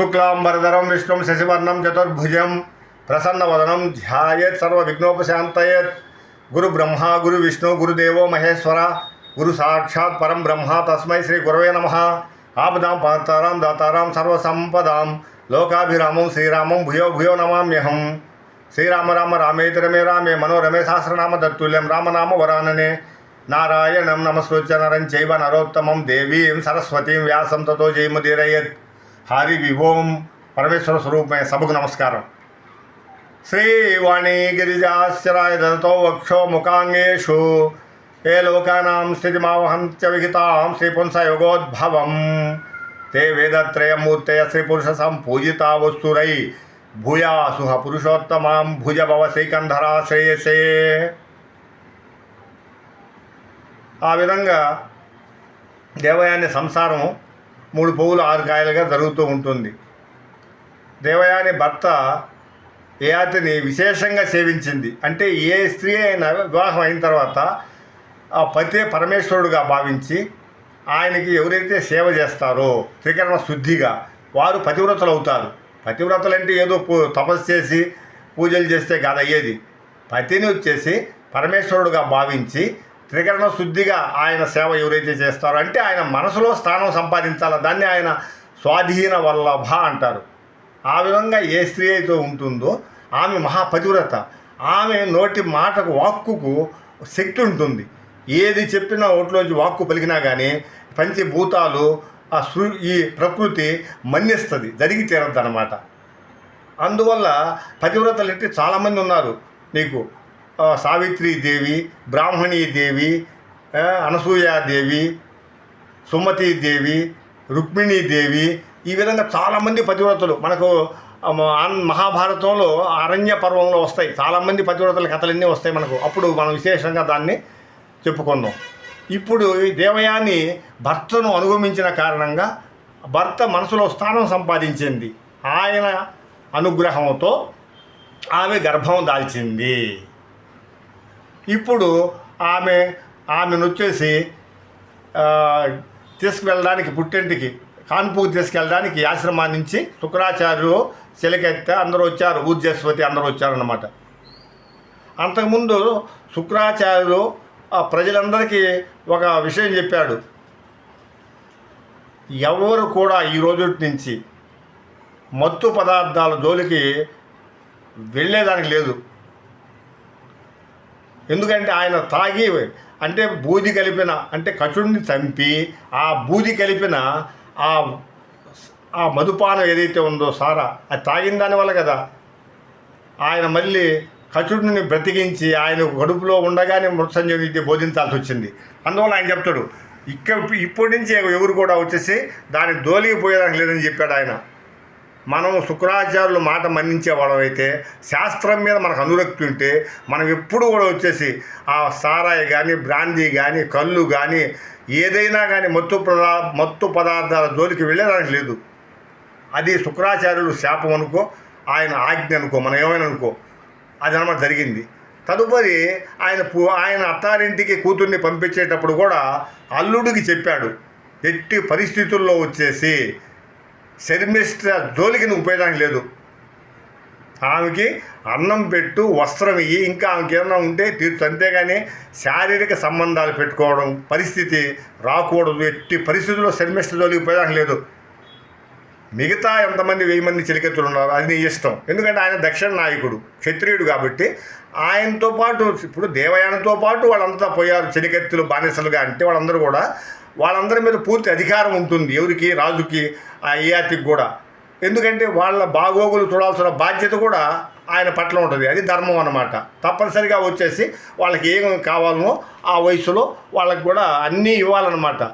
శుక్లాంబరధరం విష్ణుం శశివర్ణం చతుర్భుజం ప్రసన్నవదనం ధ్యాయేత్ సర్వవిఘ్నోపశాంతయేత్ గురు బ్రహ్మ గురు విష్ణు గురుదేవో మహేశ్వర గురు సాక్షాత్ పరం బ్రహ్మ తస్మై శ్రీ గురవే నమ ఆపదాం పాతారాం దాతారాం సర్వసంపదాం లోకాభిరామం శ్రీరామం భూయో భూయో నమామ్యహం శ్రీరామ రామ రామేతరమే రామే మనోరమే సహస్రనామ దత్తుల్యం రామనామ వరాననే నారాయణం నమస్కృత్య నరం చైవ నరోత్తమం దేవీం సరస్వతీం వ్యాసం తతో జయముదీరయత్ హరి విభోం పరమేశ్వర స్వరూపమే సభకు నమస్కారం శ్రీవాణి గిరిజాశ్చరాయ దదతో వక్షో ముఖాంగేషు ఏ లోకానాం స్థితిమావహంత్య విహితాం శ్రీపుంసయోగోద్భవం ते वेदत्रयमूर्तय श्रीपुरुष संपूजिता वस्तुरై భూయాసుహ పురుషోత్తమాం భుజ భవ శ్రీకంధరా శ్రేయసే ఆ విధంగా దేవయాని సంసారం మూడు పువ్వులు ఆరు కాయలుగా జరుగుతూ ఉంటుంది. దేవయాని భర్త ఏయాతిని విశేషంగా సేవించింది. అంటే ఏ స్త్రీ అయినా వివాహం అయిన తర్వాత ఆ పతే పరమేశ్వరుడుగా భావించి ఆయనకి ఎవరైతే సేవ చేస్తారో త్రికరణ శుద్ధిగా వారు పతివ్రతలు అవుతారు. పతివ్రతలు అంటే ఏదో పూ- తపస్సు చేసి పూజలు చేస్తే కాదు అయ్యేది. పతిని వచ్చేసి పరమేశ్వరుడుగా భావించి త్రికరణ శుద్ధిగా ఆయన సేవ ఎవరైతే చేస్తారో అంటే ఆయన మనసులో స్థానం సంపాదించాల? దాన్ని ఆయన స్వాధీన వల్లభ అంటారు. ఆ విధంగా ఏ స్త్రీ అయితే ఉంటుందో ఆమె మహాపతివ్రత. ఆమె నోటి మాటకు వాక్కుకు శక్తి ఉంటుంది. ఏది చెప్పినా ఓట్లోంచి వాక్కు పలికినా కానీ పంచభూతాలు ఆ సృ ఈ ప్రకృతి మన్నిస్తుంది జరిగి తీరద్దు అనమాట అందువల్ల పతివ్రతలు అంటే చాలామంది ఉన్నారు నీకు. సావిత్రీదేవి బ్రాహ్మణీదేవి ఆ, అనసూయాదేవి సుమతీదేవి రుక్మిణీదేవి ఈ విధంగా చాలామంది పతివ్రతలు. మనకు ఆన్- మహాభారతంలో అరణ్య పర్వంలో వస్తాయి. చాలామంది పతివ్రతల కథలన్నీ వస్తాయి మనకు. అప్పుడు మనం విశేషంగా దాన్ని చెప్పుకున్నాం ఇప్పుడు ఈ దేవయాని భర్తను అనుగమించిన కారణంగా భర్త మనసులో స్థానం సంపాదించింది. ఆయన అనుగ్రహంతో ఆమె గర్భం దాల్చింది. ఇప్పుడు ఆమె ఆమెను వచ్చేసి తీసుకువెళ్ళడానికి పుట్టింటికి కాన్పూర్ తీసుకెళ్ళడానికి ఆశ్రమాన్ని నుంచి శుక్రాచార్యులు చిలకెత్త అందరూ వచ్చారు ఊర్జస్వతి అందరూ వచ్చారన్నమాట. అంతకుముందు శుక్రాచార్యులు ప్రజలందరికీ ఒక విషయం చెప్పాడు. ఎవరు కూడా ఈ రోజు నుంచి మత్తు పదార్థాల జోలికి వెళ్ళేదానికి లేదు. ఎందుకంటే ఆయన తాగి అంటే బూది కలిపిన అంటే కచుడిని చంపి ఆ బూది కలిపిన ఆ ఆ మధుపానం ఏదైతే ఉందో సారా అది తాగిన దానివల్ల కదా. ఆయన మళ్ళీ కచుడిని బ్రతికించి ఆయన గడుపులో ఉండగానే మృత్సంజీవికి బోధించాల్సి వచ్చింది. అందువల్ల ఆయన చెప్తాడు ఇక్క ఇప్పటి నుంచి ఎవరు కూడా వచ్చేసి దాన్ని దోలికి పోయేదానికి లేదని చెప్పాడు ఆయన. మనం శుక్రాచార్యులు మాట మన్నించే వాళ్ళమైతే శాస్త్రం మీద మనకు అనురక్తి ఉంటే మనం ఎప్పుడు కూడా వచ్చేసి ఆ సారాయి కానీ బ్రాందీ కానీ కళ్ళు కానీ ఏదైనా కానీ మత్తు పదా మత్తు పదార్థాల జోలికి వెళ్ళేదానికి లేదు. అది శుక్రాచార్యులు శాపం అనుకో ఆయన ఆజ్ఞ అనుకో మనం ఏమైనా అనుకో అది అనమాట జరిగింది. తదుపరి ఆయన పూ ఆయన అత్తారింటికి కూతుర్ని పంపించేటప్పుడు కూడా అల్లుడికి చెప్పాడు. ఎట్టి పరిస్థితుల్లో వచ్చేసి శర్మిష్ట జోలికి నువ్వు ఉపయోగానికి లేదు. ఆమెకి అన్నం పెట్టు వస్త్రం ఇయ్యి ఇంకా ఆమెకి ఏమైనా ఉంటే తీర్చు. అంతేగాని శారీరక సంబంధాలు పెట్టుకోవడం పరిస్థితి రాకూడదు. ఎట్టి పరిస్థితుల్లో శర్మిష్ట జోలికి ఉపయోగం లేదు. మిగతా ఎంతమంది వెయ్యి మంది చిలికెత్తులు ఉన్నారు అది నీ ఇష్టం. ఎందుకంటే ఆయన దక్షిణ నాయకుడు క్షత్రియుడు కాబట్టి ఆయనతో పాటు ఇప్పుడు దేవయానంతో పాటు వాళ్ళంతా పోయారు చిలికెత్తులు బానిసలుగా అంటే వాళ్ళందరూ కూడా వాళ్ళందరి మీద పూర్తి అధికారం ఉంటుంది ఎవరికి రాజుకి ఆ ఏఆర్టీకి కూడా. ఎందుకంటే వాళ్ళ బాగోగులు చూడాల్సిన బాధ్యత కూడా ఆయన పట్ల ఉంటుంది. అది ధర్మం అన్నమాట. తప్పనిసరిగా వచ్చేసి వాళ్ళకి ఏం కావాలనో ఆ వయసులో వాళ్ళకి కూడా అన్నీ ఇవ్వాలన్నమాట.